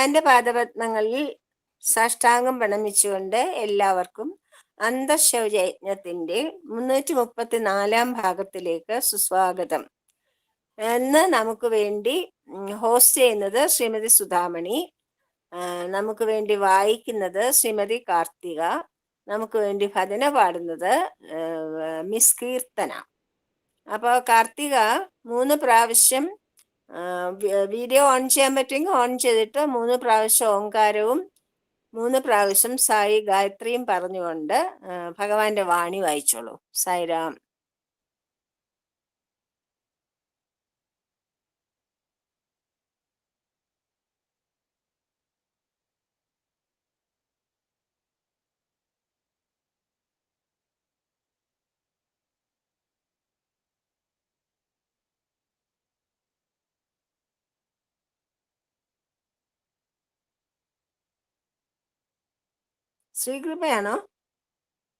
ഭഗവാന്റെ പാദപത്മങ്ങളിൽ സാഷ്ടാംഗം പ്രണമിച്ചുകൊണ്ട് എല്ലാവർക്കും അന്തശൗചയജ്ഞത്തിന്റെ മുന്നൂറ്റി മുപ്പത്തി നാലാം ഭാഗത്തിലേക്ക് സുസ്വാഗതം. ഇന്ന് നമുക്ക് വേണ്ടി ഹോസ്റ്റ് ചെയ്യുന്നത് ശ്രീമതി സുധാമണി. നമുക്ക് വേണ്ടി വായിക്കുന്നത് ശ്രീമതി കാർത്തിക. നമുക്ക് വേണ്ടി ഭജന പാടുന്നത് മിസ് കീർത്തന. അപ്പോൾ കാർത്തിക മൂന്ന് പ്രാവശ്യം വീഡിയോ ഓൺ ചെയ്യാൻ പറ്റുമെങ്കിൽ ഓൺ ചെയ്തിട്ട് മൂന്ന് പ്രാവശ്യം ഓംകാരവും മൂന്ന് പ്രാവശ്യം സായി ഗായത്രിയും പറഞ്ഞുകൊണ്ട് ഭഗവാന്റെ വാണി വായിച്ചോളൂ. സായിരാം. ശ്രീകൃപയാണോ?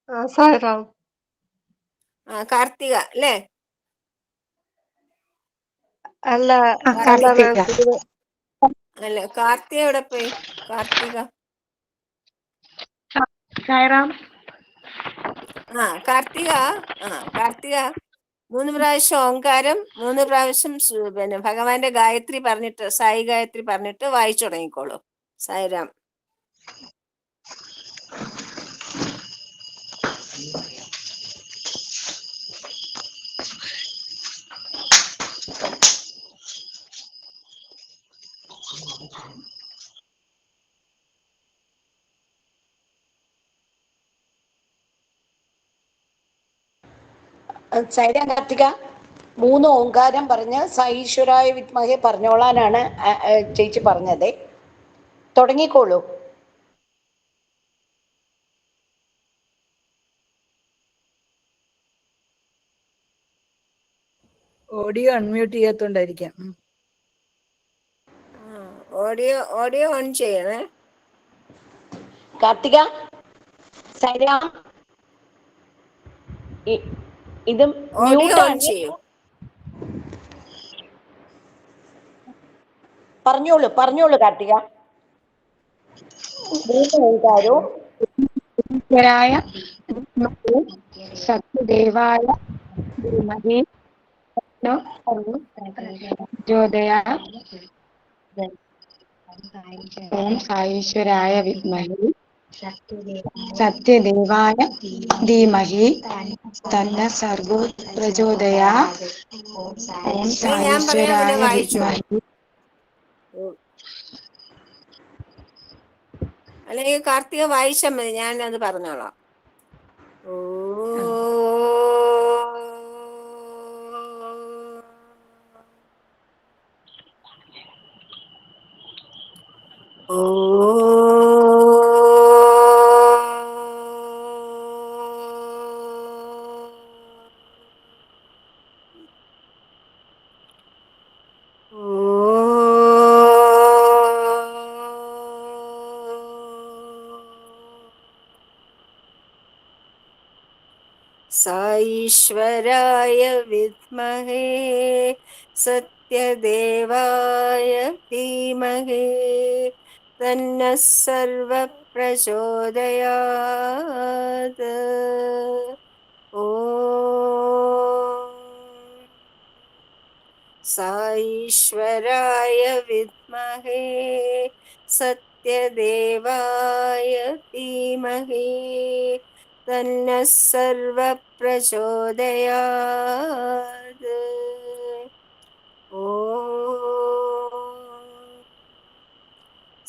ആ, സായിറാം. ആ കാർത്തിക അല്ലേ? അല്ല അല്ല കാർത്തിക. അല്ല കാർത്തിക എവിടെ പോയി? കാർത്തിക. സായിറാം. ആ കാർത്തിക ആ കാർത്തിക. മൂന്ന് പ്രാവശ്യം ഓങ്കാരം മൂന്ന് പ്രാവശ്യം പിന്നെ ഭഗവാന്റെ ഗായത്രി പറഞ്ഞിട്ട് സായി ഗായത്രി പറഞ്ഞിട്ട് വായിച്ചു തുടങ്ങിക്കോളൂ സായിരാം സൈരാം കാർത്തിക മൂന്ന് ഓങ്കാരം പറഞ്ഞ് സൈശ്വരായ വിത്മഹെ പറഞ്ഞോളാനാണ് ചേച്ചി പറഞ്ഞത്. തുടങ്ങിക്കോളൂ. ഓഡിയോ അൺമ്യൂട്ട് ചെയ്യാത്തോണ്ടായിരിക്കാം. ഓഡിയോ ഓഡിയോ ഓൺ ചെയ്യണേ. കാർത്തിക സൈരാം ഇത് ഓഡിയോ ഓൺ. ചെയ്യൂ. പറഞ്ഞോളൂ പറഞ്ഞോളൂ കാർത്തിക. സത്യദേവായ ധീമഹി തന്നോ പ്രചോദയാ ഓം സായീശ്വരായ വിദ്മഹി സത്യദേവായ ധീമഹി. തന്ന സർഗോ പ്രചോദയ. ഓം സായീശ്വരായ വിദ്മഹി അല്ലെങ്കിൽ കാർത്തിക വായിച്ചാൽ മതി. ഞാൻ അത് പറഞ്ഞോളാം. ഓ. साईश्वराय विद्महे सत्यदेवाय धीमहि तन्नः सर्वप्रचोदयात् ॐ साईश्वराय विद्महे सत्यदेवाय धीमहि तन्नः सर्वप्रचोदयात् ॐ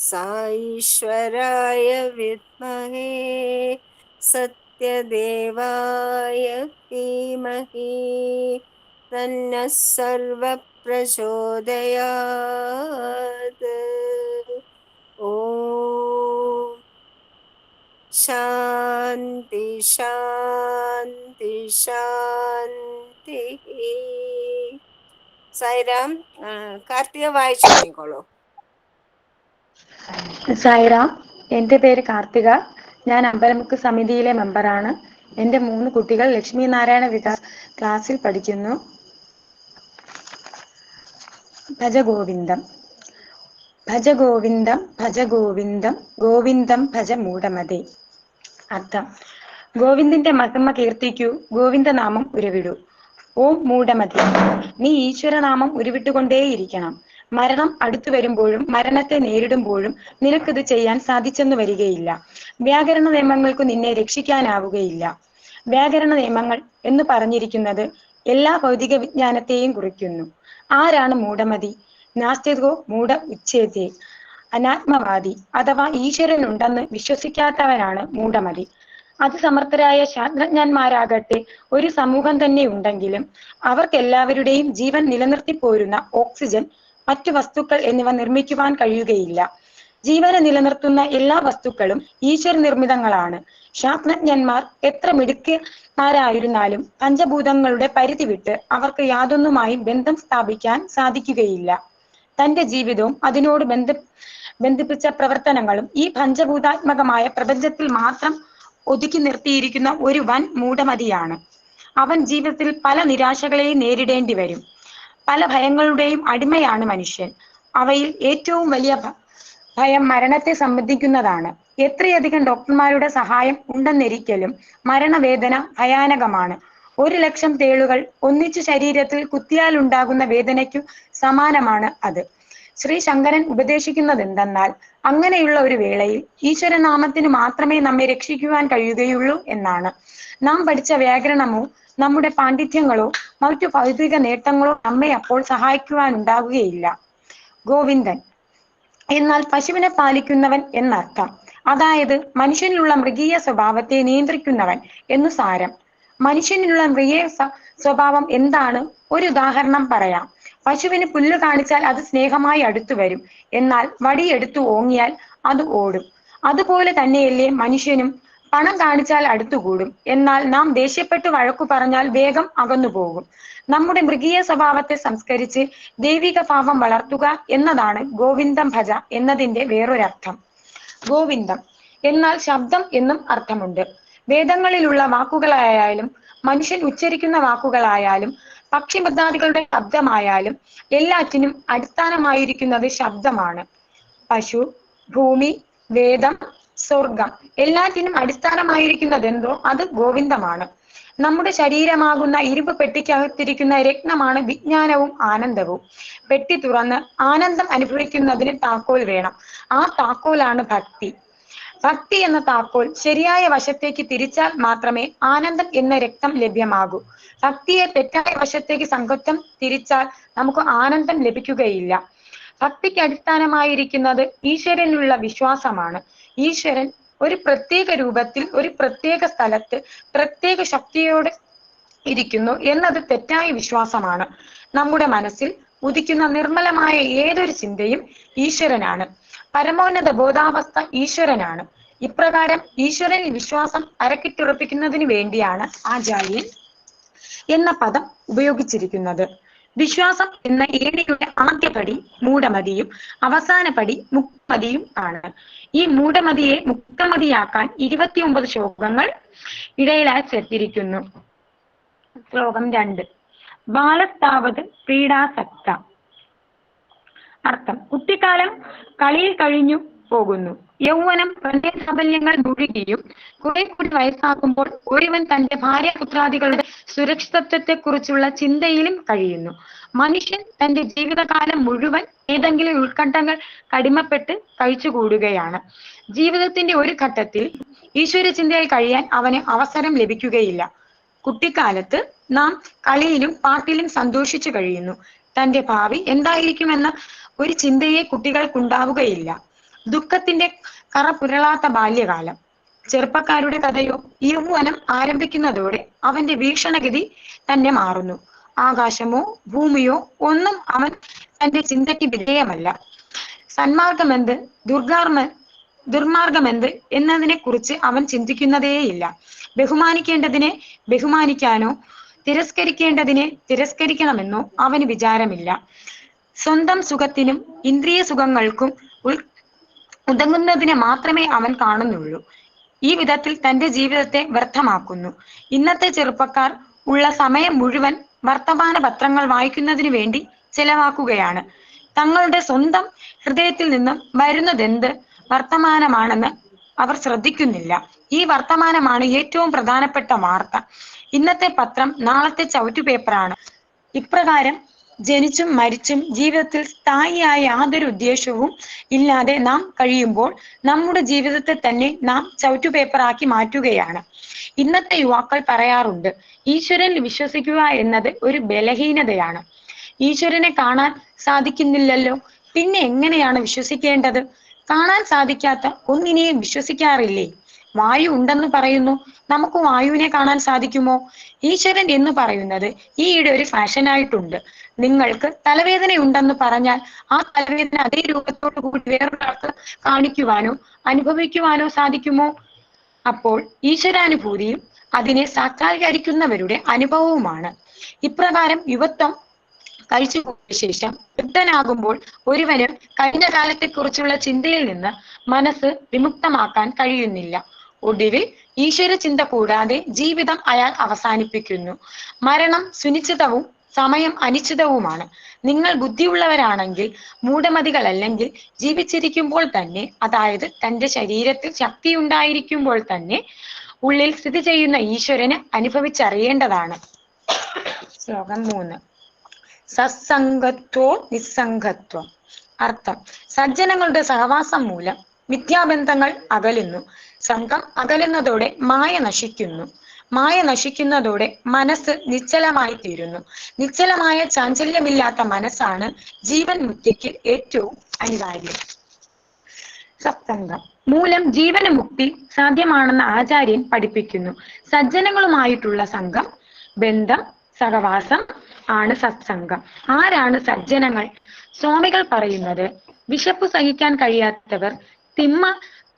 साईश्वराय विद्महे सत्यदेवाय धीमहि तन्नः सर्वप्रचोदयात्। ॐ शान्ति शान्ति शान्तिः। साईराम कार्तिक वाई छोड़ो എന്റെ എന്റെ പേര് കാർത്തിക. ഞാൻ അമ്പലമുക്ക് സമിതിയിലെ മെമ്പറാണ്. എന്റെ മൂന്ന് കുട്ടികൾ ലക്ഷ്മി നാരായണ വികാസ് ക്ലാസ്സിൽ പഠിക്കുന്നു. ഭജഗോവിന്ദം. ഭജ ഗോവിന്ദം ഭജ ഗോവിന്ദം ഗോവിന്ദം ഭജ മൂടമതി. അർത്ഥം. ഗോവിന്ദന്റെ മഹിമ കീർത്തിക്കൂ ഗോവിന്ദനാമം ഉരുവിടൂ. ഓം മൂടമതി. നീ ഈശ്വരനാമം ഉരുവിട്ടുകൊണ്ടേയിരിക്കണം. മരണം അടുത്തു വരുമ്പോഴും മരണത്തെ നേരിടുമ്പോഴും നിനക്കിത് ചെയ്യാൻ സാധിച്ചെന്നു വരികയില്ല. വ്യാകരണ നിയമങ്ങൾക്ക് നിന്നെ രക്ഷിക്കാനാവുകയില്ല. വ്യാകരണ നിയമങ്ങൾ എന്ന് പറഞ്ഞിരിക്കുന്നത് എല്ലാ ഭൗതിക വിജ്ഞാനത്തെയും കുറിക്കുന്നു. ആരാണ് മൂഢമതി നാസ്തികോ മൂഢ ഉച്ചേതേ അനാത്മവാദി അഥവാ ഈശ്വരനുണ്ടെന്ന് വിശ്വസിക്കാത്തവനാണ് മൂടമതി. അത് സമർത്ഥരായ ശാസ്ത്രജ്ഞന്മാരാകട്ടെ ഒരു സമൂഹം തന്നെ ഉണ്ടെങ്കിലും അവർക്കെല്ലാവരുടെയും ജീവൻ നിലനിർത്തി പോരുന്ന ഓക്സിജൻ മറ്റു വസ്തുക്കൾ എന്നിവ നിർമ്മിക്കുവാൻ കഴിയുകയില്ല. ജീവനെ നിലനിർത്തുന്ന എല്ലാ വസ്തുക്കളും ഈശ്വര നിർമ്മിതങ്ങളാണ് ശാസ്ത്രജ്ഞന്മാർ എത്ര മിടുക്കന്മാരായിരുന്നാലും പഞ്ചഭൂതങ്ങളുടെ പരിധി വിട്ട് അവർക്ക് യാതൊന്നുമായി ബന്ധം സ്ഥാപിക്കാൻ സാധിക്കുകയില്ല. തന്റെ ജീവിതവും അതിനോട് ബന്ധ ബന്ധിപ്പിച്ച പ്രവർത്തനങ്ങളും ഈ പഞ്ചഭൂതാത്മകമായ പ്രപഞ്ചത്തിൽ മാത്രം ഒതുക്കി നിർത്തിയിരിക്കുന്ന ഒരു വൻ മൂടമതിയാണ്. അവൻ ജീവിതത്തിൽ പല നിരാശകളെയും നേരിടേണ്ടി വരും പല ഭയങ്ങളുടെയും അടിമയാണ് മനുഷ്യൻ. അവയിൽ ഏറ്റവും വലിയ ഭയം മരണത്തെ സംബന്ധിക്കുന്നതാണ്. എത്രയധികം ഡോക്ടർമാരുടെ സഹായം ഉണ്ടെന്നിരിക്കലും മരണവേദന ഭയാനകമാണ്. ഒരു ലക്ഷം തേളുകൾ ഒന്നിച്ചു ശരീരത്തിൽ കുത്തിയാൽ ഉണ്ടാകുന്ന വേദനയ്ക്കു സമാനമാണ് അത്. ശ്രീ ശങ്കരൻ ഉപദേശിക്കുന്നത് എന്തെന്നാൽ അങ്ങനെയുള്ള ഒരു വേളയിൽ ഈശ്വരനാമത്തിന് മാത്രമേ നമ്മെ രക്ഷിക്കുവാൻ കഴിയുകയുള്ളൂ എന്നാണ്. നാം പഠിച്ച വ്യാകരണമോ നമ്മുടെ പാണ്ഡിത്യങ്ങളോ മറ്റു ഭൗതിക നേട്ടങ്ങളോ നമ്മെ അപ്പോൾ സഹായിക്കുവാൻ ഉണ്ടാവുകയില്ല. ഗോവിന്ദൻ. എന്നാൽ പശുവിനെ പാലിക്കുന്നവൻ എന്നർത്ഥം. അതായത് മനുഷ്യനിലുള്ള മൃഗീയ സ്വഭാവത്തെ നിയന്ത്രിക്കുന്നവൻ എന്നു സാരം. മനുഷ്യനിലുള്ള മൃഗീയ സ്വഭാവം എന്താണ്? ഒരു ഉദാഹരണം പറയാം. പശുവിന് പുല്ല് കാണിച്ചാൽ അത് സ്നേഹമായി അടുത്തു വരും. എന്നാൽ വടിയെടുത്തു ഓങ്ങിയാൽ അത് ഓടും. അതുപോലെ തന്നെയല്ലേ മനുഷ്യനും പണം കാണിച്ചാൽ അടുത്തുകൂടും. എന്നാൽ നാം ദേഷ്യപ്പെട്ട് വഴക്കു പറഞ്ഞാൽ വേഗം അകന്നുപോകും നമ്മുടെ മൃഗീയ സ്വഭാവത്തെ സംസ്കരിച്ച് ദൈവിക ഭാവം വളർത്തുക എന്നതാണ് ഗോവിന്ദം ഭജ എന്നതിന്റെ വേറൊരർത്ഥം. ഗോവിന്ദം. എന്നാൽ ശബ്ദം എന്നും അർത്ഥമുണ്ട്. വേദങ്ങളിലുള്ള വാക്കുകളായാലും മനുഷ്യൻ ഉച്ചരിക്കുന്ന വാക്കുകളായാലും പക്ഷിമൃഗാദികളുടെ ശബ്ദമായാലും എല്ലാറ്റിനും അടിസ്ഥാനമായിരിക്കുന്നത് ശബ്ദമാണ്. പശു ഭൂമി വേദം സ്വർഗം എല്ലാറ്റിനും അടിസ്ഥാനമായിരിക്കുന്നത് എന്തോ അത് ഗോവിന്ദമാണ്. നമ്മുടെ ശരീരമാകുന്ന ഇരുമ്പ് പെട്ടിക്കകത്തിരിക്കുന്ന രത്നമാണ് വിജ്ഞാനവും ആനന്ദവും. പെട്ടി തുറന്ന് ആനന്ദം അനുഭവിക്കുന്നതിന് താക്കോൽ വേണം. ആ താക്കോലാണ് ഭക്തി. ഭക്തി എന്ന താക്കോൽ ശരിയായ വശത്തേക്ക് തിരിച്ചാൽ മാത്രമേ ആനന്ദം എന്ന രക്തം ലഭ്യമാകൂ. ഭക്തിയെ തെറ്റായ വശത്തേക്ക് സംഘത്വം തിരിച്ചാൽ നമുക്ക് ആനന്ദം ലഭിക്കുകയില്ല. ഭക്തിക്ക് അടിസ്ഥാനമായിരിക്കുന്നത് ഈശ്വരനിലുള്ള വിശ്വാസമാണ്. ഈശ്വരൻ ഒരു പ്രത്യേക രൂപത്തിൽ ഒരു പ്രത്യേക സ്ഥലത്ത് പ്രത്യേക ശക്തിയോടെ ഇരിക്കുന്നു എന്നത് തെറ്റായ വിശ്വാസമാണ്. നമ്മുടെ മനസ്സിൽ ഉദിക്കുന്ന നിർമ്മലമായ ഏതൊരു ചിന്തയും ഈശ്വരനാണ്. പരമോന്നത ബോധാവസ്ഥ ഈശ്വരനാണ്. ഇപ്രകാരം ഈശ്വരനിൽ വിശ്വാസം അരക്കിട്ടുറപ്പിക്കുന്നതിന് വേണ്ടിയാണ് ആചാര്യൻ എന്ന പദം ഉപയോഗിച്ചിരിക്കുന്നത്. വിശ്വാസം എന്ന ഏണിയുടെ ആദ്യ പടി മൂഢമതിയും അവസാന പടി മുക്തമതിയും ആണ്. ഈ മൂടമതിയെ മുക്തമതിയാക്കാൻ ഇരുപത്തിയൊമ്പത് ശ്ലോകങ്ങൾ ഇടയിലായി ചേർത്തിരിക്കുന്നു ശ്ലോകം രണ്ട്. ബാലസ്ഥാവത് ക്രീഡാസക്ത അർത്ഥം കുട്ടിക്കാലം കളിയിൽ കഴിഞ്ഞു പോകുന്നു. യൗവനം പ്രണയസാഫല്യങ്ങൾ മുഴുകിയും കുറെ കൂടി വയസ്സാകുമ്പോൾ ഒരുവൻ തന്റെ ഭാര്യപുത്രാദികളുടെ സുരക്ഷിതത്വത്തെ കുറിച്ചുള്ള ചിന്തയിലും കഴിയുന്നു. മനുഷ്യൻ തന്റെ ജീവിതകാലം മുഴുവൻ ഏതെങ്കിലും ഉത്കണ്ഠങ്ങൾ കടിമപ്പെട്ട് കഴിച്ചുകൂടുകയാണ്. ജീവിതത്തിന്റെ ഒരു ഘട്ടത്തിൽ ഈശ്വര ചിന്തയിൽ കഴിയാൻ അവന് അവസരം ലഭിക്കുകയില്ല. കുട്ടിക്കാലത്ത് നാം കളിയിലും പാട്ടിലും സന്തോഷിച്ചു കഴിയുന്നു. തന്റെ ഭാവി എന്തായിരിക്കുമെന്ന ഒരു ചിന്തയെ കുട്ടികൾക്കുണ്ടാവുകയില്ല. ദുഃഖത്തിന്റെ കറ പുരളാത്ത ബാല്യകാലം. ചെറുപ്പക്കാരുടെ കഥയോ യൗവനം ആരംഭിക്കുന്നതോടെ അവന്റെ വീക്ഷണഗതി തന്നെ മാറുന്നു. ആകാശമോ ഭൂമിയോ ഒന്നും അവൻ തന്റെ ചിന്തയ്ക്ക് വിധേയമല്ല. സന്മാർഗമെന്ത് ദുർഗാർമ ദുർമാർഗമെന്ത് എന്നതിനെ കുറിച്ച് അവൻ ചിന്തിക്കുന്നതേയില്ല. ബഹുമാനിക്കേണ്ടതിനെ ബഹുമാനിക്കാനോ തിരസ്കരിക്കേണ്ടതിനെ തിരസ്കരിക്കണമെന്നോ അവന് വിചാരമില്ല. സ്വന്തം സുഖത്തിനും ഇന്ദ്രിയ സുഖങ്ങൾക്കും ഉൾ ഉതകുന്നതിനെ മാത്രമേ അവൻ കാണുന്നുള്ളൂ. ഈ വിധത്തിൽ തന്റെ ജീവിതത്തെ വ്യർത്ഥമാക്കുന്നു. ഇന്നത്തെ ചെറുപ്പക്കാർ ഉള്ള സമയം മുഴുവൻ വർത്തമാന പത്രങ്ങൾ വായിക്കുന്നതിന് വേണ്ടി ചെലവാക്കുകയാണ്. തങ്ങളുടെ സ്വന്തം ഹൃദയത്തിൽ നിന്നും വരുന്നതെന്ത് വർത്തമാനമാണെന്ന് അവർ ശ്രദ്ധിക്കുന്നില്ല. ഈ വർത്തമാനമാണ് ഏറ്റവും പ്രധാനപ്പെട്ട വാർത്ത. ഇന്നത്തെ പത്രം നാളത്തെ ചവറ്റുപേപ്പറാണ് ഇപ്രകാരം ജനിച്ചും മരിച്ചും ജീവിതത്തിൽ സ്ഥായിയായ യാതൊരു ഉദ്ദേശവും ഇല്ലാതെ നാം കഴിയുമ്പോൾ നമ്മുടെ ജീവിതത്തെ തന്നെ നാം ചവിറ്റു പേപ്പറാക്കി മാറ്റുകയാണ്. ഇന്നത്തെ യുവാക്കൾ പറയാറുണ്ട് ഈശ്വരനിൽ വിശ്വസിക്കുക എന്നത് ഒരു ബലഹീനതയാണ്. ഈശ്വരനെ കാണാൻ സാധിക്കുന്നില്ലല്ലോ പിന്നെ എങ്ങനെയാണ് വിശ്വസിക്കേണ്ടത്? കാണാൻ സാധിക്കാത്ത ഒന്നിനെയും വിശ്വസിക്കാറില്ലേ? വായു ഉണ്ടെന്ന് പറയുന്നു നമുക്ക് വായുവിനെ കാണാൻ സാധിക്കുമോ? ഈശ്വരൻ എന്ന് പറയുന്നത് ഈയിടെ ഒരു ഫാഷനായിട്ടുണ്ട്. നിങ്ങൾക്ക് തലവേദന ഉണ്ടെന്ന് പറഞ്ഞാൽ ആ തലവേദന അതേ രൂപത്തോട് കൂടി വേറൊരാൾക്ക് കാണിക്കുവാനോ അനുഭവിക്കുവാനോ സാധിക്കുമോ? അപ്പോൾ ഈശ്വരാനുഭൂതിയും അതിനെ സാക്ഷാത്കരിക്കുന്നവരുടെ അനുഭവവുമാണ്. ഇപ്രകാരം യുവത്വം കഴിച്ചു പോയ ശേഷം വൃദ്ധനാകുമ്പോൾ ഒരുവന് കഴിഞ്ഞ കാലത്തെക്കുറിച്ചുള്ള ചിന്തയിൽ നിന്ന് മനസ്സ് വിമുക്തമാക്കാൻ കഴിയുന്നില്ല. ഒടുവിൽ ഈശ്വര ചിന്ത കൂടാതെ ജീവിതം അയാൾ അവസാനിപ്പിക്കുന്നു. മരണം സുനിശ്ചിതവും സമയം അനിശ്ചിതവുമാണ്. നിങ്ങൾ ബുദ്ധിയുള്ളവരാണെങ്കിൽ മൂഢമതികളല്ലെങ്കിൽ ജീവിച്ചിരിക്കുമ്പോൾ തന്നെ അതായത് തന്റെ ശരീരത്തിൽ ശക്തി ഉണ്ടായിരിക്കുമ്പോൾ തന്നെ ഉള്ളിൽ സ്ഥിതി ചെയ്യുന്ന ഈശ്വരന് അനുഭവിച്ചറിയേണ്ടതാണ്. ശ്ലോകം മൂന്ന്. സത്സംഗത്വോ നിസ്സംഗത്വം. അർത്ഥം സജ്ജനങ്ങളുടെ സഹവാസം മൂലം മിഥ്യാബന്ധങ്ങൾ അകലുന്നു. സംഘം അകലുന്നതോടെ മായ നശിക്കുന്നു. മായ നശിക്കുന്നതോടെ മനസ്സ് നിശ്ചലമായി തീരുന്നു നിശ്ചലമായ ചാഞ്ചല്യമില്ലാത്ത മനസ്സാണ് ജീവൻ മുക്തിക്ക് ഏറ്റവും അനിവാര്യം. സത്സംഗം മൂലം ജീവന മുക്തി സാധ്യമാണെന്ന് ആചാര്യൻ പഠിപ്പിക്കുന്നു. സജ്ജനങ്ങളുമായിട്ടുള്ള സംഘം ബന്ധം സഹവാസം ആണ് സത്സംഗം. ആരാണ് സജ്ജനങ്ങൾ? സ്വാമികൾ പറയുന്നത് വിശപ്പ് സഹിക്കാൻ കഴിയാത്തവർ തിന്മ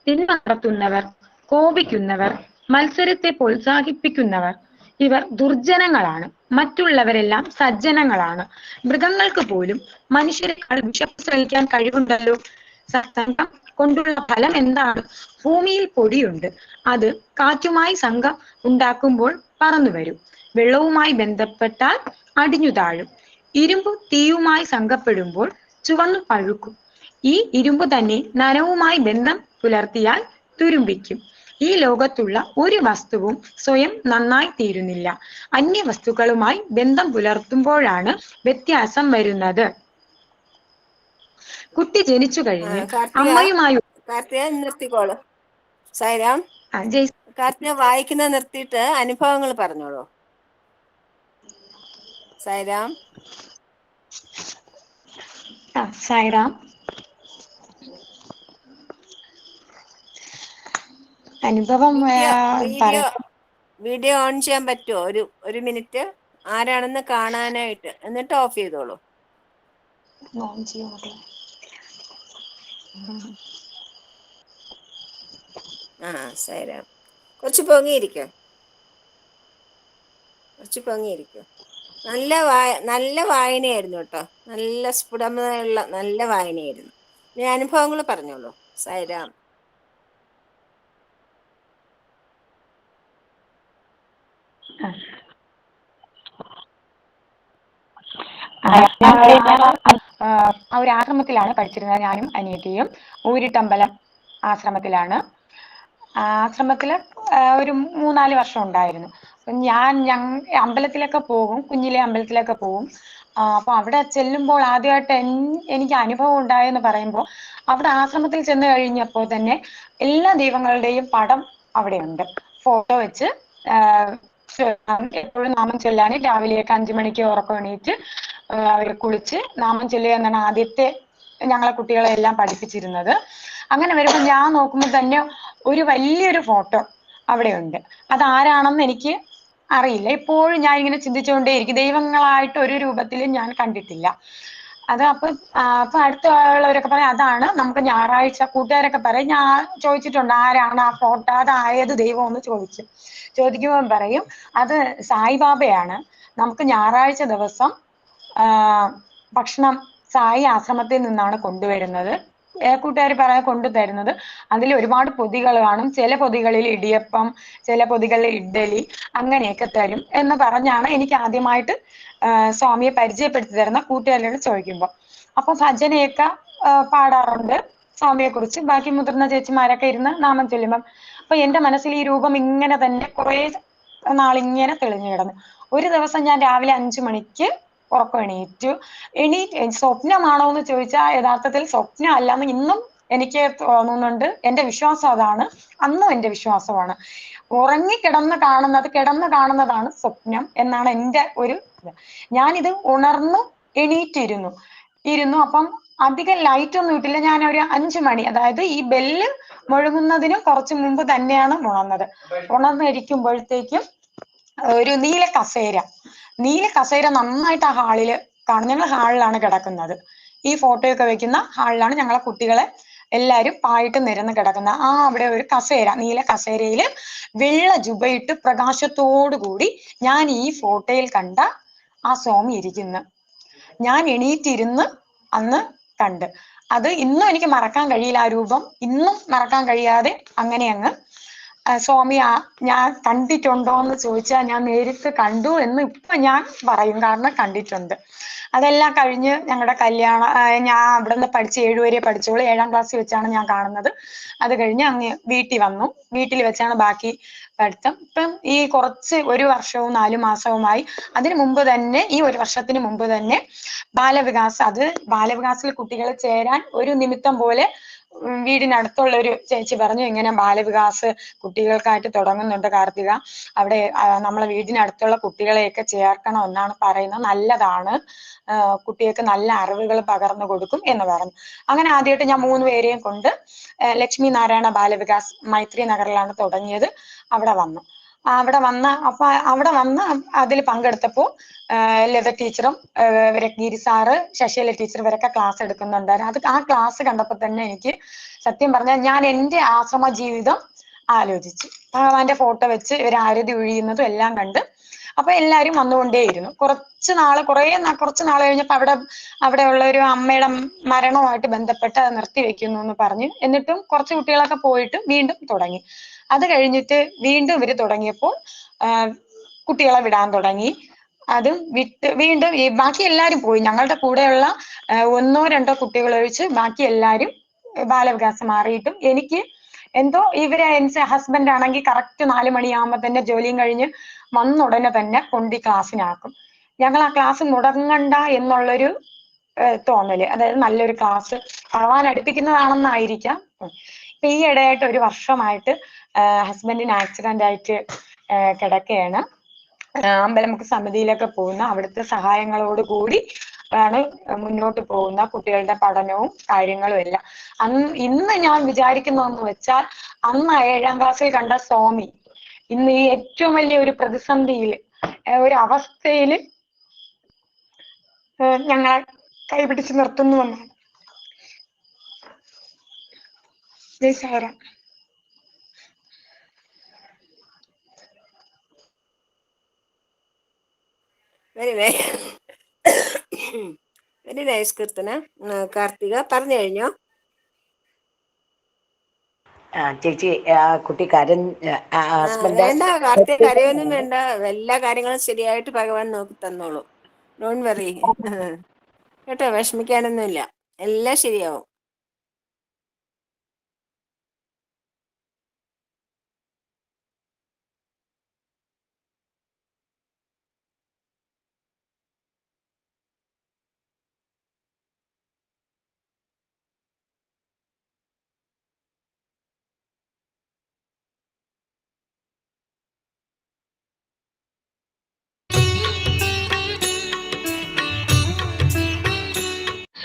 തിന്മ നടത്തുന്നവർ കോപിക്കുന്നവർ മത്സരത്തെ പ്രോത്സാഹിപ്പിക്കുന്നവർ. ഇവർ ദുർജനങ്ങളാണ്. മറ്റുള്ളവരെല്ലാം സജ്ജനങ്ങളാണ്. മൃഗങ്ങൾക്ക് പോലും മനുഷ്യരെക്കാൾ വിശപ്പ് ശ്രമിക്കാൻ കഴിവുണ്ടല്ലോ. സത്സംഗം കൊണ്ടുള്ള ഫലം എന്താണ്? ഭൂമിയിൽ പൊടിയുണ്ട്. അത് കാറ്റുമായി സംഘം ഉണ്ടാക്കുമ്പോൾ പറന്നു വരും. വെള്ളവുമായി ബന്ധപ്പെട്ടാൽ അടിഞ്ഞു താഴും. ഇരുമ്പ് തീയുമായി സംഘപ്പെടുമ്പോൾ ചുവന്നു പഴുക്കും. ഈ ഇരുമ്പ് തന്നെ നനവുമായി ബന്ധം പുലർത്തിയാൽ തുരുമ്പിക്കും. ഈ ലോകത്തുള്ള ഒരു വസ്തുവും സ്വയം നന്നായി തീരുന്നില്ല. അന്യ വസ്തുക്കളുമായി ബന്ധം പുലർത്തുമ്പോഴാണ് വ്യത്യാസം വരുന്നത്. കുട്ടി ജനിച്ചു കഴിഞ്ഞ്. അമ്മയുമായി നിർത്തിക്കോളൂ. കാർത്തിക വായിക്കുന്ന നിർത്തിയിട്ട് അനുഭവങ്ങൾ പറഞ്ഞോളൂ. സായിരാം ആ, സായിറാം അനുഭവം വീഡിയോ ഓൺ ചെയ്യാൻ പറ്റുമോ ഒരു ഒരു മിനിറ്റ്. ആരാണെന്ന് കാണാനായിട്ട്. എന്നിട്ട് ഓഫ് ചെയ്തോളൂ. ഓൺ ചെയ്യാൻ. ആ സായിരാം കുറച്ച് പൊങ്ങിയിരിക്കോ? കുറച്ച് പൊങ്ങിയിരിക്കോ? നല്ല വായ നല്ല വായനയായിരുന്നു കേട്ടോ. നല്ല സ്ഫുടമുള്ള നല്ല വായനയായിരുന്നു. ഇനി അനുഭവങ്ങൾ പറഞ്ഞോളൂ. സായിരാം ആ, ഞങ്ങൾ ആ, ആ ഒരു ആശ്രമത്തിലാണ് പഠിച്ചിരുന്നത്. ഞാനും അനിയത്തിയും ഊരിട്ടമ്പലം ആശ്രമത്തിലാണ്. ആശ്രമത്തിൽ ഒരു മൂന്നാൽ വർഷം ഉണ്ടായിരുന്നു. ഞാൻ ഞങ്ങ അമ്പലത്തിലൊക്കെ പോകും കുഞ്ഞിലെ അമ്പലത്തിലൊക്കെ പോകും. അപ്പൊ അവിടെ ചെല്ലുമ്പോൾ ആദ്യമായിട്ട് എനിക്ക് അനുഭവം ഉണ്ടായെന്ന് പറയുമ്പോൾ അവിടെ ആശ്രമത്തിൽ ചെന്ന് കഴിഞ്ഞപ്പോൾ തന്നെ എല്ലാ ദൈവങ്ങളുടെയും പടം അവിടെയുണ്ട്. ഫോട്ടോ വെച്ച് എപ്പോഴും നാമം ചൊല്ലാൻ രാവിലെയൊക്കെ അഞ്ചു മണിക്ക് ഉറക്കം എണീറ്റ് അവർ കുളിച്ച് നാമം ചൊല്ലുക എന്നാണ് ആദ്യത്തെ ഞങ്ങളെ കുട്ടികളെ എല്ലാം പഠിപ്പിച്ചിരുന്നത്. അങ്ങനെ വരുമ്പോൾ ഞാൻ നോക്കുമ്പോൾ തന്നെ ഒരു വലിയൊരു ഫോട്ടോ അവിടെയുണ്ട്. അത് ആരാണെന്ന് എനിക്ക് അറിയില്ല. ഇപ്പോഴും ഞാൻ ഇങ്ങനെ ചിന്തിച്ചുകൊണ്ടേയിരിക്കും. ദൈവങ്ങളായിട്ട് ഒരു രൂപത്തിലും ഞാൻ കണ്ടിട്ടില്ല. അത് അപ്പൊ അപ്പൊ അടുത്തുള്ളവരൊക്കെ പറയും അതാണ് നമുക്ക് ഞായറാഴ്ച കൂട്ടുകാരൊക്കെ പറയും. ഞാൻ ചോദിച്ചിട്ടുണ്ട് ആരാണ് ആ ഫോട്ടോ? അത് ആയത് ദൈവം എന്ന് ചോദിക്കും ചോദിക്കുമ്പോൾ പറയും അത് സായിബാബയാണ്. നമുക്ക് ഞായറാഴ്ച ദിവസം ഭക്ഷണം സായി ആശ്രമത്തിൽ നിന്നാണ് കൊണ്ടുവരുന്നത്. കൂട്ടുകാർ പറയാൻ കൊണ്ടുതരുന്നത്. അതിൽ ഒരുപാട് പൊതികൾ കാണും. ചില പൊതികളിൽ ഇടിയപ്പം ചില പൊതികളിൽ ഇഡ്ഡലി അങ്ങനെയൊക്കെ തരും എന്ന് പറഞ്ഞാണ് എനിക്ക് ആദ്യമായിട്ട് സ്വാമിയെ പരിചയപ്പെടുത്തി തരുന്ന കൂട്ടുകാരോട് ചോദിക്കുമ്പോൾ. അപ്പൊ ഭജനയൊക്കെ പാടാറുണ്ട് സ്വാമിയെ കുറിച്ച് ബാക്കി മുതിർന്ന ചേച്ചിമാരൊക്കെ ഇരുന്ന് നാമം ചൊല്ലുമ്പം. അപ്പൊ എന്റെ മനസ്സിൽ ഈ രൂപം ഇങ്ങനെ തന്നെ കുറെ നാളിങ്ങനെ തെളിഞ്ഞു കിടന്നു. ഒരു ദിവസം ഞാൻ രാവിലെ അഞ്ചു മണിക്ക് ഉറക്കം എണീറ്റു. എണീ സ്വപ്നമാണോ എന്ന് ചോദിച്ചാൽ യഥാർത്ഥത്തിൽ സ്വപ്നം അല്ലെന്ന് ഇന്നും എനിക്ക് തോന്നുന്നുണ്ട്. എന്റെ വിശ്വാസം അതാണ്. അന്നും എന്റെ വിശ്വാസമാണ്. ഉറങ്ങി കിടന്ന് കാണുന്നത് കിടന്ന് കാണുന്നതാണ് സ്വപ്നം എന്നാണ് എന്റെ ഒരു ഞാനിത് ഉണർന്നു എണീറ്റിരുന്നു. ഇരുന്നു. അപ്പം അധികം ലൈറ്റ് ഒന്നും ഇട്ടില്ല. ഞാൻ ഒരു അഞ്ചു മണി അതായത് ഈ ബെല്ല് മുഴങ്ങുന്നതിനും കുറച്ച് മുമ്പ് തന്നെയാണ് ഉണർന്നത്. ഉണർന്നിരിക്കുമ്പോഴത്തേക്കും ഒരു നീല കസേര. നീല കസേര നന്നായിട്ട് ആ ഹാളിൽ കാണും. ഞങ്ങൾ ഹാളിലാണ് കിടക്കുന്നത്. ഈ ഫോട്ടോയൊക്കെ വെക്കുന്ന ഹാളിലാണ് ഞങ്ങളെ കുട്ടികളെ എല്ലാരും പായിട്ട് നിരന്ന് കിടക്കുന്ന ആ അവിടെ ഒരു കസേര നീല കസേരയിൽ വെള്ള ജുബയിട്ട് പ്രകാശത്തോടു കൂടി ഞാൻ ഈ ഫോട്ടോയിൽ കണ്ട ആ സ്വാമി ഇരിക്കുന്നു. ഞാൻ എണീറ്റിരുന്ന് അന്ന് കണ്ട്. അത് ഇന്നും എനിക്ക് മറക്കാൻ കഴിയില്ല ആ രൂപം. ഇന്നും മറക്കാൻ കഴിയാതെ അങ്ങനെ അങ്ങ് സ്വാമി ഞാൻ കണ്ടിട്ടുണ്ടോ എന്ന് ചോദിച്ചാൽ ഞാൻ നേരിട്ട് കണ്ടു എന്ന് ഇപ്പൊ ഞാൻ പറയും. കാരണം കണ്ടിട്ടുണ്ട്. അതെല്ലാം കഴിഞ്ഞ് ഞങ്ങളുടെ കല്യാണം ഞാൻ അവിടെ നിന്ന് പഠിച്ച് ഏഴുവരെ പഠിച്ചോളൂ. ഏഴാം ക്ലാസ്സിൽ വെച്ചാണ് ഞാൻ കാണുന്നത്. അത് കഴിഞ്ഞ് അങ്ങ് വീട്ടിൽ വന്നു. വീട്ടിൽ വെച്ചാണ് ബാക്കി പഠിത്തം. ഇപ്പം ഈ കുറച്ച് ഒരു വർഷവും നാലു മാസവുമായി അതിനു മുമ്പ് തന്നെ ഈ ഒരു വർഷത്തിന് മുമ്പ് തന്നെ ബാലവികാസ് അത് ബാലവികാസിൽ കുട്ടികൾ ചേരാൻ ഒരു നിമിത്തം പോലെ വീടിനടുത്തുള്ള ഒരു ചേച്ചി പറഞ്ഞു ഇങ്ങനെ ബാലവികാസ് കുട്ടികൾക്കായിട്ട് തുടങ്ങുന്നുണ്ട് കാർത്തിക. അവിടെ നമ്മളെ വീടിനടുത്തുള്ള കുട്ടികളെയൊക്കെ ചേർക്കണം എന്നാണ് പറയുന്നത്. നല്ലതാണ്. കുട്ടികൾക്ക് നല്ല അറിവുകൾ പകർന്നു കൊടുക്കും എന്ന് പറഞ്ഞു. അങ്ങനെ ആദ്യമായിട്ട് ഞാൻ മൂന്ന് പേരെയും കൊണ്ട് ലക്ഷ്മി നാരായണ ബാലവികാസ് മൈത്രി നഗറിലാണ് തുടങ്ങിയത്. അവിടെ വന്നു. അവിടെ വന്ന അപ്പൊ അവിടെ വന്ന് അതിൽ പങ്കെടുത്തപ്പോൾ ലത ടീച്ചറും ഗിരി സാറ് ശശികല ടീച്ചർ ഇവരൊക്കെ ക്ലാസ് എടുക്കുന്നുണ്ടായിരുന്നു. അത് ആ ക്ലാസ് കണ്ടപ്പോൾ തന്നെ എനിക്ക് സത്യം പറഞ്ഞാൽ ഞാൻ എന്റെ ആശ്രമ ജീവിതം ആലോചിച്ചു. ഭഗവാന്റെ ഫോട്ടോ വെച്ച് ഇവർ ആരതി ഒഴിയുന്നതും എല്ലാം കണ്ട് അപ്പൊ എല്ലാരും വന്നുകൊണ്ടേയിരുന്നു. കുറച്ച് നാൾ കുറേ കുറച്ച് നാൾ കഴിഞ്ഞപ്പോ അവിടെ അവിടെ ഉള്ള ഒരു അമ്മയുടെ മരണവുമായിട്ട് ബന്ധപ്പെട്ട് അത് നിർത്തി വെക്കുന്നു എന്ന് പറഞ്ഞു. എന്നിട്ടും കുറച്ച് കുട്ടികളൊക്കെ പോയിട്ട് വീണ്ടും തുടങ്ങി. അത് കഴിഞ്ഞിട്ട് വീണ്ടും ഇവർ തുടങ്ങിയപ്പോൾ കുട്ടികളെ വിടാൻ തുടങ്ങി. അത് വിട്ട് വീണ്ടും ഈ ബാക്കി എല്ലാരും പോയി. ഞങ്ങളുടെ കൂടെയുള്ള ഒന്നോ രണ്ടോ കുട്ടികൾ ഒഴിച്ച് ബാക്കി എല്ലാരും ബാലവികാസം മാറിയിട്ടും എനിക്ക് എന്തോ ഇവരെ ഹസ്ബൻഡ് ആണെങ്കിൽ കറക്റ്റ് നാല് മണിയാകുമ്പോൾ തന്നെ ജോലിയും കഴിഞ്ഞ് വന്ന ഉടനെ തന്നെ കൊണ്ടി ക്ലാസ്സിനാക്കും. ഞങ്ങൾ ആ ക്ലാസ് മുടങ്ങണ്ട എന്നുള്ളൊരു തോന്നൽ. അതായത് നല്ലൊരു ക്ലാസ് ഭഗവാൻ അടുപ്പിക്കുന്നതാണെന്നായിരിക്കാം. ഇപ്പൊ ഈ ഇടയായിട്ട് ഒരു വർഷമായിട്ട് ഹസ്ബൻഡിന് ആക്സിഡന്റ് ആയിട്ട് കിടക്കുകയാണ് അമ്പലമുക്ക് സമിതിയിലൊക്കെ പോകുന്ന അവിടുത്തെ സഹായങ്ങളോട് കൂടി ആണ് മുന്നോട്ട് പോകുന്ന കുട്ടികളുടെ പഠനവും കാര്യങ്ങളും എല്ലാം. അന്ന് ഇന്ന് ഞാൻ വിചാരിക്കുന്നതെന്ന് വെച്ചാൽ അന്ന് ഏഴാം ക്ലാസ്സിൽ കണ്ട സ്വാമി ഇന്ന് ഈ ഏറ്റവും വലിയ ഒരു പ്രതിസന്ധിയിൽ ഒരു അവസ്ഥയിൽ ഞങ്ങളെ കൈപിടിച്ച് നിർത്തുന്നു എന്നാണ്. ജയ് very nice very nice Keerthana Karthika പറഞ്ഞു കഴിഞ്ഞോ? ചേച്ചി കുട്ടി കരൻ വേണ്ട കാർത്തിക കരയൊന്നും വേണ്ട. എല്ലാ കാര്യങ്ങളും ശരിയായിട്ട് ഭഗവാൻ നോക്കി തന്നോളൂ. ഡോൺ വെറി കേട്ടോ വിഷമിക്കാനൊന്നുമില്ല. എല്ലാം ശരിയാവും.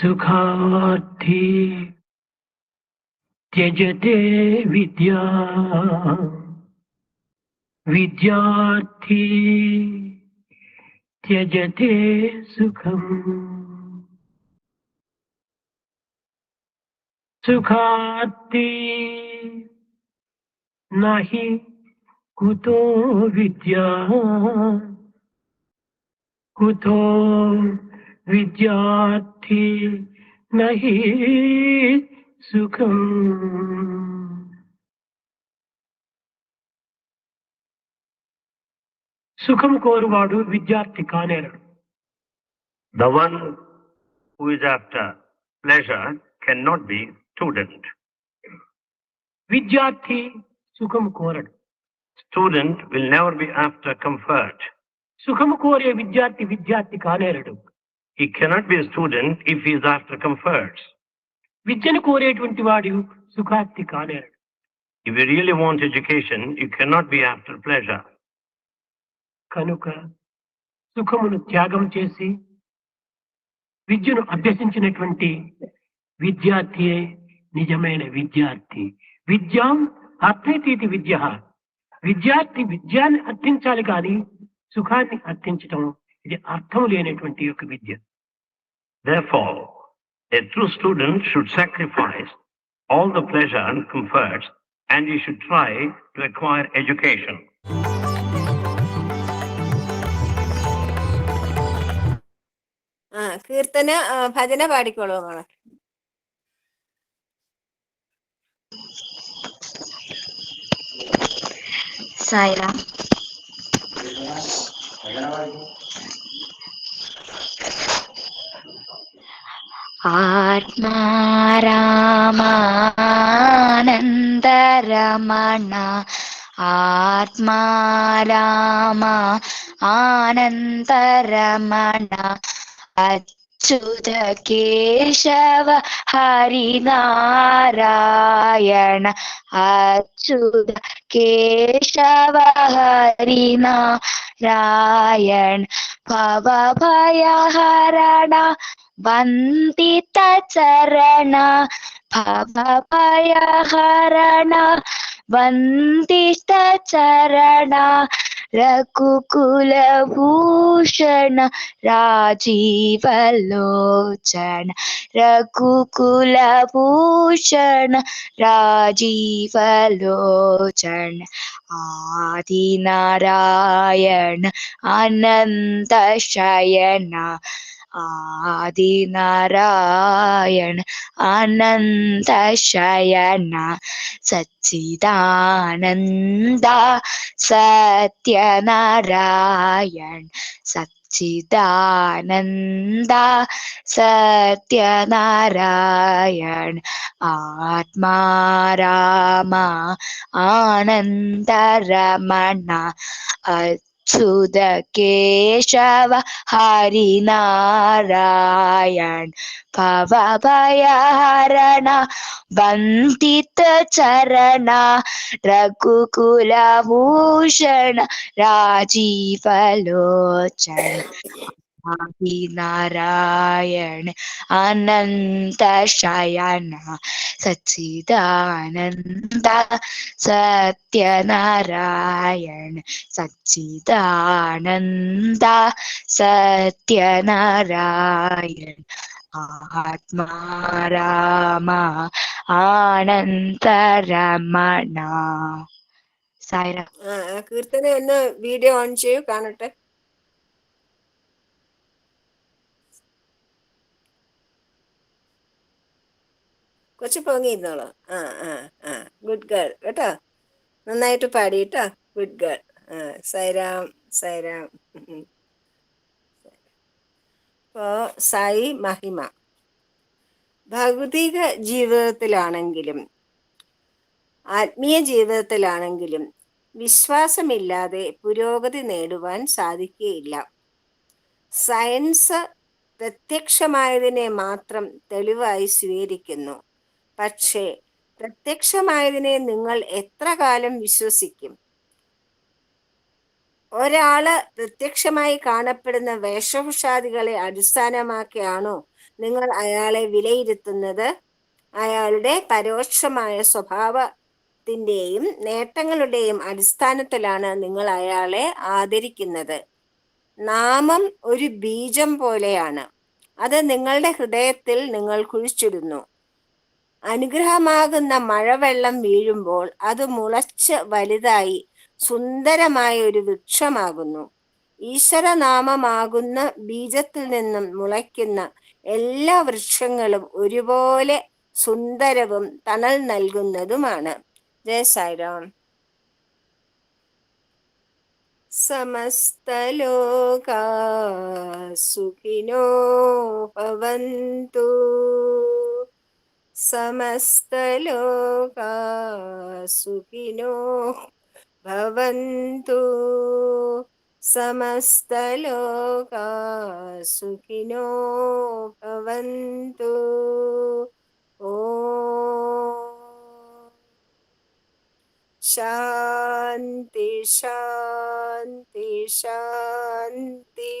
सुखार्थी। त्यजते विद्या। विद्यार्थी। त्यजते सुखम्। सुखार्थी। नहि कुतो विद्या। कुतो विद्यार्थी नहीं सुखम। सुखम कोरवा विद्यार्थी काने the one who is after pleasure can not be student विद्यार्थी सुखम कोरड student will never be after comfort सुखम कोरे विद्यार्थी विद्यार्थी कानेरडु He cannot be a student if he is after comforts. విద్యను కోరేటువంటి వాడు సుఖార్థి కానేరడు If you really want education, you cannot be after pleasure. కనుక సుఖమును త్యాగం చేసి విద్యను అభ్యసించినటువంటి విద్యార్థియే నిజమైన విద్యార్థి విద్యాం అర్థైతీతి విద్య విద్యార్థి విద్యాన్ని అర్థించాలి కానీ సుఖాన్ని అర్థించటం ఇది అర్థం లేనటువంటి యొక్క విద్య Therefore, a true student should sacrifice all the pleasure and comforts and he should try to acquire education. ആ കീർത്തന ആ, ഭജന പാടിക്കോളൂ മോളെ സായിറാം ആത്മാരാമാനന്ദരമണ ആത്മാരാമ ആനന്ദരമണ अचुत केशव हरिना रायण केशव हरिनारायण भवभयहरण वन्दितचरण। भवभयहरण वन्दितचरण। रघुकुलभूषण राजीवलोचन रघुकुलभूषण राजीवलोचन आदिनारायण अनन्तशयन ആദിനാരായണ അനന്തശയന സച്ചിദാനന്ദ സത്യനാരായണ സച്ചിദാനന്ദ Satyanarayana ആത്മാരാമ ആനന്ദരമണ Sudakeshava Harinarayan Pavabaya Harana Vantita Charana Raghukula Vushana Rajivalochan Rajivalochana അനന്ത ശയന സച്ചിദാനന്ദ സത്യനാരായണ സച്ചിദാനന്ദ സത്യനാരായണ ആത്മാരാമ ആനന്ദരമണ. കീർത്തന ഒന്ന് വീഡിയോ ഓൺ ചെയ്യൂ കാണട്ടെ. കൊച്ചു പൊങ്ങിയിരുന്നോളൂ. ആ ആ ആ. ഗുഡ് ഗേൾ കേട്ടോ? നന്നായിട്ട് പാടി കേട്ടോ ഗുഡ് ഗേൾ ആ സൈറാം സൈറാം. ഇപ്പോ സായി മഹിമ. ഭൗതിക ജീവിതത്തിലാണെങ്കിലും ആത്മീയ ജീവിതത്തിലാണെങ്കിലും വിശ്വാസമില്ലാതെ പുരോഗതി നേടുവാൻ സാധിക്കുകയില്ല സയൻസ് പ്രത്യക്ഷമായതിനെ മാത്രം തെളിവായി സ്വീകരിക്കുന്നു. പക്ഷേ പ്രത്യക്ഷമായതിനെ നിങ്ങൾ എത്ര കാലം വിശ്വസിക്കും? ഒരാൾ പ്രത്യക്ഷമായി കാണപ്പെടുന്ന വേഷഭൂഷാദികളെ അടിസ്ഥാനമാക്കിയാണോ നിങ്ങൾ അയാളെ വിലയിരുത്തുന്നത്? അയാളുടെ പരോക്ഷമായ സ്വഭാവത്തിന്റെയും നേട്ടങ്ങളുടെയും അടിസ്ഥാനത്തിലാണ് നിങ്ങൾ അയാളെ ആദരിക്കുന്നത്. നാമം ഒരു ബീജം പോലെയാണ്. അത് നിങ്ങളുടെ ഹൃദയത്തിൽ നിങ്ങൾ കുഴിച്ചിടുന്നു. അനുഗ്രഹമാകുന്ന മഴവെള്ളം വീഴുമ്പോൾ അത് മുളച്ച് വലുതായി സുന്ദരമായ ഒരു വൃക്ഷമാകുന്നു. ഈശ്വരനാമമാകുന്ന ബീജത്തിൽ നിന്നും മുളയ്ക്കുന്ന എല്ലാ വൃക്ഷങ്ങളും ഒരുപോലെ സുന്ദരവും തണൽ നൽകുന്നതുമാണ്. ജയ സായിരാം. സമസ്തലോകാ ഭവന്തു. സമസ്തലോകാ സുഖിനോ ഭവന്തു സമസ്തലോകാ സുഖിനോ ഭവന്തു ഓ ശാന്തി ശാന്തി ശാന്തി